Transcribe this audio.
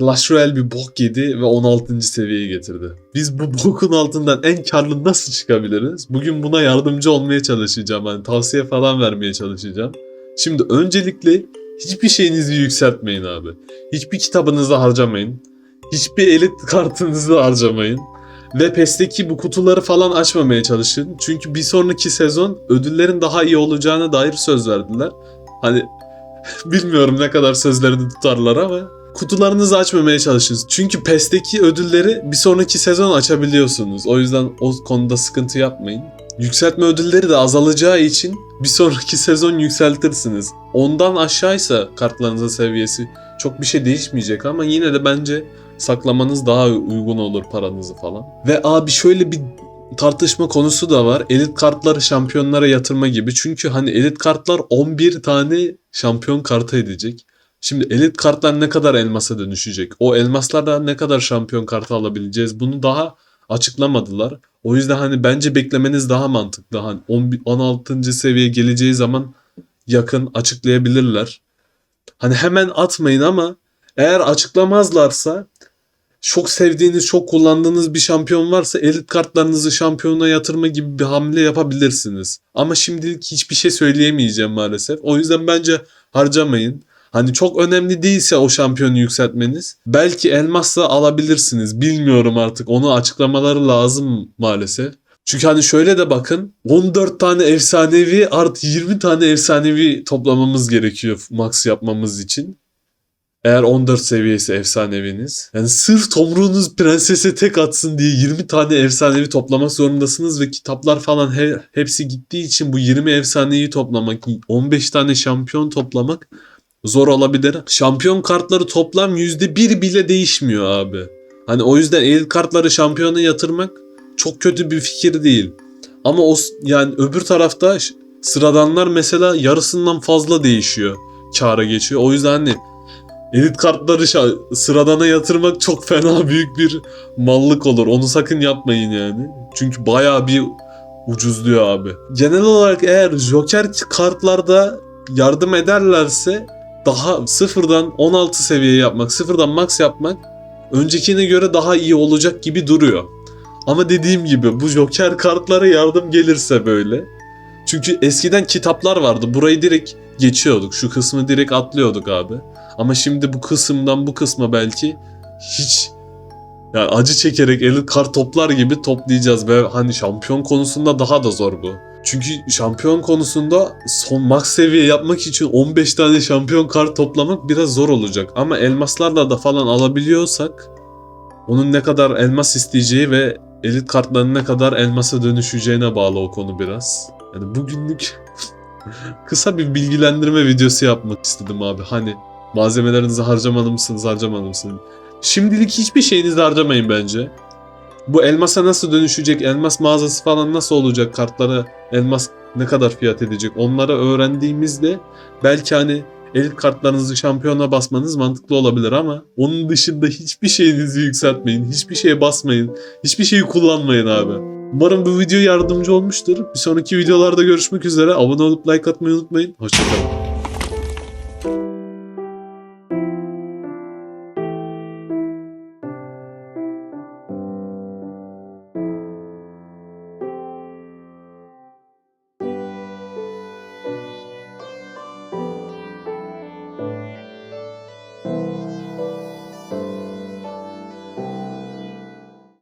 Royale bir bok yedi ve 16. seviyeye getirdi. Biz bu bokun altından en karlı nasıl çıkabiliriz? Bugün buna yardımcı olmaya çalışacağım. Hani tavsiye falan vermeye çalışacağım. Şimdi öncelikle hiçbir şeyinizi yükseltmeyin abi. Hiçbir kitabınızı harcamayın. Hiçbir elit kartınızı harcamayın. Ve PES'teki bu kutuları falan açmamaya çalışın. Çünkü bir sonraki sezon ödüllerin daha iyi olacağına dair söz verdiler. Hani bilmiyorum ne kadar sözlerini tutarlar ama kutularınızı açmamaya çalışın. Çünkü PES'teki ödülleri bir sonraki sezon açabiliyorsunuz. O yüzden o konuda sıkıntı yapmayın. Yükseltme ödülleri de azalacağı için bir sonraki sezon yükseltirsiniz. Ondan aşağıysa kartlarınızın seviyesi çok bir şey değişmeyecek ama yine de bence saklamanız daha uygun olur paranızı falan. Ve abi şöyle bir tartışma konusu da var. Elit kartları şampiyonlara yatırma gibi. Çünkü hani elit kartlar 11 tane şampiyon kartı edecek. Şimdi elit kartlar ne kadar elmasa dönüşecek? O elmaslarla ne kadar şampiyon kartı alabileceğiz? Bunu daha açıklamadılar. O yüzden hani bence beklemeniz daha mantıklı. Hani 11 16. seviyeye geleceği zaman yakın açıklayabilirler. Hani hemen atmayın ama eğer açıklamazlarsa çok sevdiğiniz, çok kullandığınız bir şampiyon varsa elit kartlarınızı şampiyona yatırma gibi bir hamle yapabilirsiniz. Ama şimdilik hiçbir şey söyleyemeyeceğim maalesef. O yüzden bence harcamayın. Hani çok önemli değilse o şampiyonu yükseltmeniz belki elmasla alabilirsiniz. Bilmiyorum artık. Onu açıklamaları lazım maalesef. Çünkü hani şöyle de bakın 14 tane efsanevi artı 20 tane efsanevi toplamamız gerekiyor max yapmamız için. Eğer 14 seviyesi efsaneviniz. Yani sırf tomruğunuz prensese tek atsın diye 20 tane efsanevi toplamak zorundasınız ve kitaplar falan he- hepsi gittiği için bu 20 efsaneyi toplamak, 15 tane şampiyon toplamak zor olabilir. Şampiyon kartları toplam %1 bile değişmiyor abi. Hani o yüzden elit kartları şampiyona yatırmak çok kötü bir fikir değil. Ama o yani öbür tarafta sıradanlar mesela yarısından fazla değişiyor. Kâra geçiyor. O yüzden hani elit kartları sıradana yatırmak çok fena büyük bir mallık olur. Onu sakın yapmayın yani. Çünkü bayağı bir ucuzluyor abi. Genel olarak eğer Joker kartlarda yardım ederlerse daha sıfırdan 16 seviye yapmak, sıfırdan max yapmak öncekine göre daha iyi olacak gibi duruyor. Ama dediğim gibi bu Joker kartlara yardım gelirse böyle. Çünkü eskiden kitaplar vardı. Burayı direkt geçiyorduk. Şu kısmı direkt atlıyorduk abi. Ama şimdi bu kısımdan bu kısma belki hiç yani acı çekerek eli kart toplar gibi toplayacağız ve hani şampiyon konusunda daha da zor bu. Çünkü şampiyon konusunda son max seviye yapmak için 15 tane şampiyon kart toplamak biraz zor olacak. Ama elmaslarla da falan alabiliyorsak onun ne kadar elmas isteyeceği ve elit kartların ne kadar elmasa dönüşeceğine bağlı o konu biraz. Yani bugünlük kısa bir bilgilendirme videosu yapmak istedim abi. Hani malzemelerinizi harcamalı mısınız, harcamalı mısınız? Şimdilik hiçbir şeyinizi harcamayın bence. Bu elmasa nasıl dönüşecek, elmas mağazası falan nasıl olacak, kartlara elmas ne kadar fiyat edecek onları öğrendiğimizde belki hani elit kartlarınızı şampiyona basmanız mantıklı olabilir ama onun dışında hiçbir şeyinizi yükseltmeyin, hiçbir şeye basmayın, hiçbir şeyi kullanmayın abi. Umarım bu video yardımcı olmuştur. Bir sonraki videolarda görüşmek üzere. Abone olup like atmayı unutmayın. Hoşçakalın.